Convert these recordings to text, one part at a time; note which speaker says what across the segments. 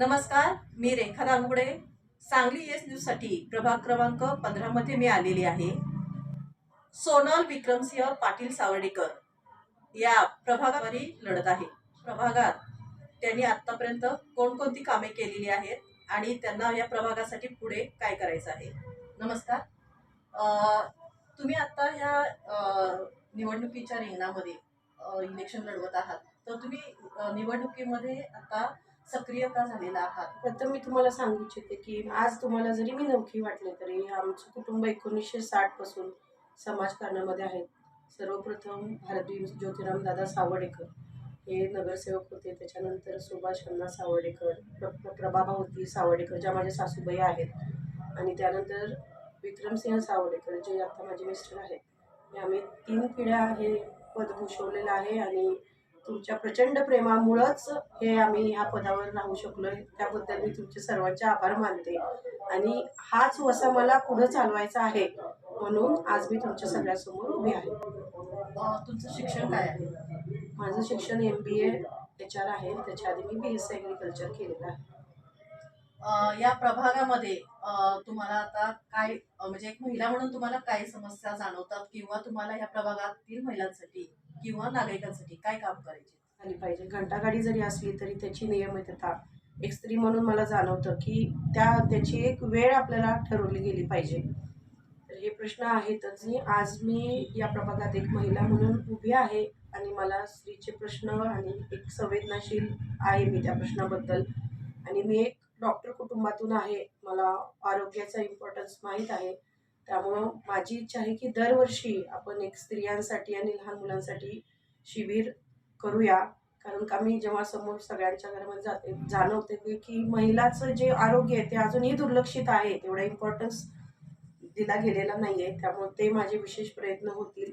Speaker 1: नमस्कार मी रेखा दालगुडे सांगली येस न्यूजसाठी प्रभाग क्रमांक पंधरामध्ये मी आलेली आहे. सोनल विक्रमसिंह पाटील सावर्डेकर या प्रभागावरी लढत आहे. प्रभागात त्यांनी आत्तापर्यंत कोणकोणती कामे केलेली आहेत आणि त्यांना या प्रभागासाठी पुढे काय करायचं आहे? नमस्कार. तुम्ही आत्ता ह्या निवडणुकीच्या रिंगणामध्ये इलेक्शन लढवत आहात. तर तुम्ही निवडणुकीमध्ये आता सक्रिय का झालेला आहात.
Speaker 2: प्रथम मी तुम्हाला सांगू इच्छिते की आज तुम्हाला जरी मी नवखी वाटले तरी आमचं कुटुंब एकोणीसशे साठपासून समाजकारणामध्ये आहे. सर्वप्रथम भारतवीर ज्योतिराम दादा सावडेकर हे नगरसेवक होते. त्याच्यानंतर सुभाष अण्णा सावडेकर प्र भाऊ सावडेकर ज्या माझ्या सासूबाई आहेत. आणि त्यानंतर विक्रमसिंह सावडेकर जे आता माझे मिस्टर आहेत. हे आम्ही तीन पिढ्या हे पद भूषवलेलं आहे आणि तुमच्या प्रचंड प्रेमामुळंच हे आम्ही ह्या पदावर राहू शकलोय. त्याबद्दल मी तुमचे सर्वांचे आभार मानते. आणि हाच वसा मला पुढं चालवायचा आहे म्हणून आज मी तुमच्या सगळ्यासमोर उभी आहे.
Speaker 1: तुमचं शिक्षण काय आहे?
Speaker 2: माझं शिक्षण एम बी एच आर आहे. त्याच्या आधी मी बी एस सी ॲग्रिकल्चर केलेलं आहे.
Speaker 1: या प्रभागामध्ये तुम्हाला आता काय म्हणजे एक महिला म्हणून तुम्हाला काय समस्या जाणवतात किंवा तुम्हाला या प्रभागातील महिलांसाठी किंवा नागरिकांसाठी काय काम करायचे?
Speaker 2: झाली पाहिजे. घंटागाडी जरी असली तरी त्याची नियमितता एक स्त्री म्हणून मला जाणवतं की त्या त्याची एक वेळ आपल्याला ठरवली गेली पाहिजे. तर हे प्रश्न आहेतच. आणि आज मी या प्रभागात एक महिला म्हणून उभी आहे आणि मला स्त्रीचे प्रश्न आणि एक संवेदनाशील आहे मी त्या प्रश्नाबद्दल. आणि मी एक डॉक्टर कुटुंबातून आहे. मला आरोग्याचा इम्पॉर्टन्स माहीत आहे. त्यामुळं माझी इच्छा आहे की दरवर्षी आपण एक स्त्रियांसाठी आणि लहान मुलांसाठी शिबिर करूया. कारण का मी जेव्हा समोर सगळ्यांच्या घरामध्ये जाते जाणवते की की महिलाचं जे आरोग्य आहे ते अजूनही दुर्लक्षित आहे. तेवढा इम्पॉर्टन्स दिला गेलेला नाही आहे त्यामुळे ते माझे विशेष प्रयत्न होतील.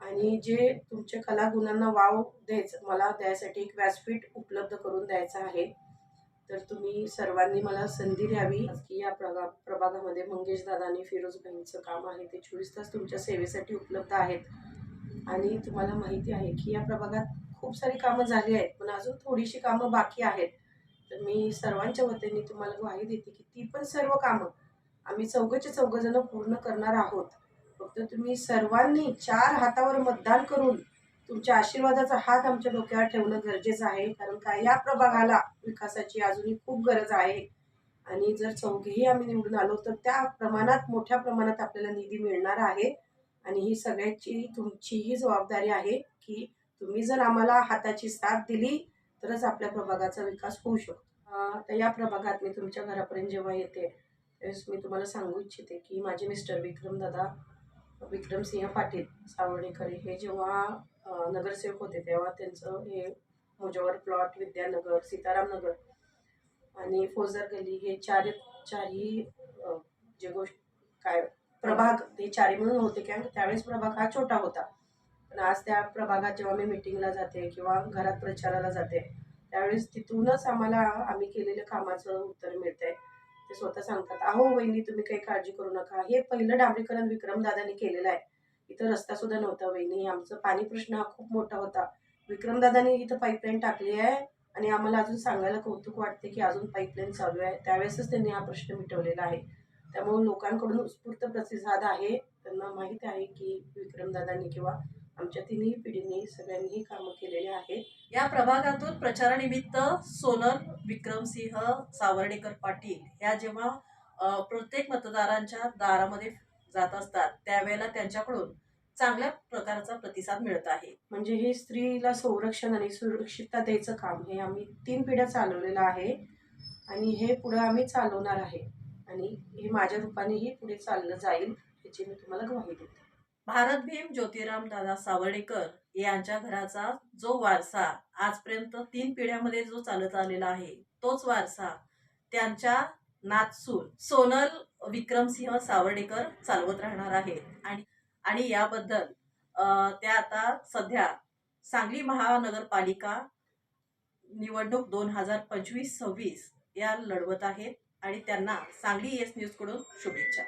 Speaker 2: आणि जे तुमच्या कलागुणांना वाव द्यायचं मला द्यायसाठी एक व्यासपीठ उपलब्ध करून द्यायचं आहे. तर तुम्ही सर्वांनी मला संधी द्यावी. की या प्रभा प्रभागामध्ये मंगेश दादा आणि फिरोज काम आहे ते चोवीस तास तुमच्या सेवेसाठी उपलब्ध आहेत. आणि तुम्हाला माहिती आहे की या प्रभागात खूप सारी कामं झाली आहेत पण अजून थोडीशी कामं बाकी आहेत. तर मी सर्वांच्या वतीने तुम्हाला ग्वाही देते की ती पण सर्व कामं आम्ही चौघचे चौघजणं पूर्ण करणार आहोत. फक्त तुम्ही सर्वांनी चार हातावर मतदान करून तुमच्या आशीर्वादाचा हात आमच्या डोक्यावर ठेवणं गरजेचं आहे. कारण का या प्रभागाला विकासाची अजूनही खूप गरज आहे. आणि जर चौघेही आम्ही निवडून आलो तर त्या प्रमाणात मोठ्या प्रमाणात आपल्याला निधी मिळणार आहे. आणि ही सगळ्याची तुमचीही जबाबदारी आहे की तुम्ही जर आम्हाला हाताची साथ दिली तरच आपल्या प्रभागाचा विकास होऊ शकतो. तर या प्रभागात मी तुमच्या घरापर्यंत जेव्हा येते त्यावेळेस मी तुम्हाला सांगू इच्छिते की माझे मिस्टर विक्रम दादा विक्रमसिंह पाटील सावर्डेकर हे जेव्हा नगरसेवक होते तेव्हा त्यांचं हे मुजवर प्लॉट विद्यानगर सीतारामनगर आणि फौजदार गल्ली हे चार चारही जे गोष्ट काय प्रभाग ते चारी म्हणून होते कारण त्यावेळेस प्रभाग हा छोटा होता. पण आज त्या प्रभागात जेव्हा मी मिटिंगला जाते किंवा घरात प्रचाराला जाते त्यावेळेस तिथूनच आम्हाला आम्ही केलेल्या कामाचं उत्तर मिळतंय. ते स्वतः सांगतात अहो वहिनी तुम्ही काही काळजी करू नका. हे पहिलं डांबरीकरण विक्रमदादांनी केलेलं आहे इथं रस्ता सुद्धा नव्हता वहिनी. आमचं पाणी प्रश्न हा खूप मोठा होता. विक्रमदादांनी इथं पाईपलाईन टाकली आहे आणि आम्हाला अजून सांगायला कौतुक वाटते की अजून पाईपलाईन चालू आहे. त्यावेळेसच त्यांनी हा प्रश्न मिटवलेला आहे. त्यामुळे लोकांकडून उत्स्फूर्त प्रतिसाद आहे. त्यांना माहीत आहे की विक्रमदादांनी किंवा आमच्या तिन्ही पिढींनी सगळ्यांनी कामं केलेली आहेत.
Speaker 1: या प्रभागातून प्रचारानिमित्त सोनल विक्रमसिंह सावर्डेकर पाटील ह्या जेव्हा प्रत्येक मतदारांच्या दारामध्ये जात असतात त्यावेळेला त्यांच्याकडून चांगल्या प्रकारचा प्रतिसाद मिळत आहे.
Speaker 2: म्हणजे हे स्त्रीला संरक्षण आणि सुरक्षितता द्यायचं काम हे आम्ही तीन पिढ्या चालवलेलं आहे आणि हे पुढं आम्ही चालवणार आहे आणि हे माझ्या रूपानेही पुढे चाललं जाईल याची मी तुम्हाला ग्वाही देते.
Speaker 1: भारत भीम ज्योतिराम दादा सावर्डेकर यांच्या घराचा जो वारसा आजपर्यंत तीन पिढ्यामध्ये जो चालत आलेला आहे तोच वारसा त्यांच्या नातसून सोनल विक्रमसिंह सावर्डेकर चालवत राहणार आहेत. आणि आणि याबद्दल त्या आता सध्या सांगली महानगरपालिका निवडणूक दोन हजार पंचवीस सव्वीस या लढवत आहेत. आणि त्यांना सांगली येस न्यूजकडून शुभेच्छा.